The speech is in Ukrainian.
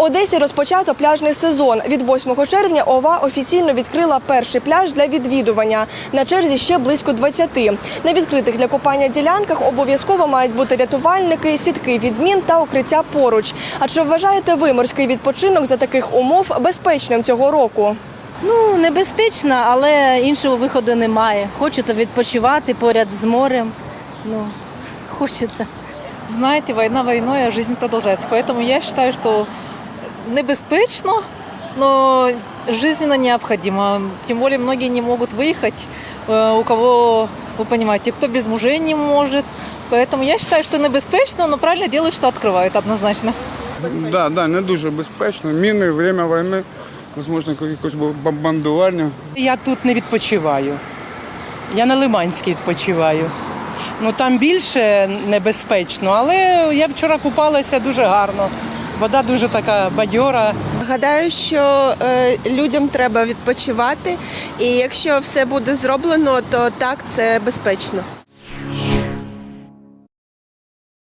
Одесі розпочато пляжний сезон. Від 8 червня ОВА офіційно відкрила перший пляж для відвідування. На черзі ще близько 20. На відкритих для купання ділянках обов'язково мають бути рятувальники, сітки від мін та укриття поруч. А чи вважаєте ви морський відпочинок за таких умов безпечним цього року? Ну, небезпечно, але іншого виходу немає. Хочете відпочивати поряд з морем. Ну, хочете. Знаете, война войной, а жизнь продолжается. Поэтому я считаю, что небезпечно, но жизненно необходимо. Тем более многие не могут выехать, э, у кого, вы понимаете, кто без мужей не может. Поэтому я считаю, что небезпечно, но правильно делают, что открывают однозначно. Да, да, не дуже безпечно. Міни, время війни, можливо, якось бомбардування. Я тут не відпочиваю. Я на Лиманській відпочиваю. Ну там більше небезпечно, але я вчора купалася дуже гарно. Вода дуже така бадьора. Гадаю, що е, людям треба відпочивати, і якщо все буде зроблено, то так це безпечно.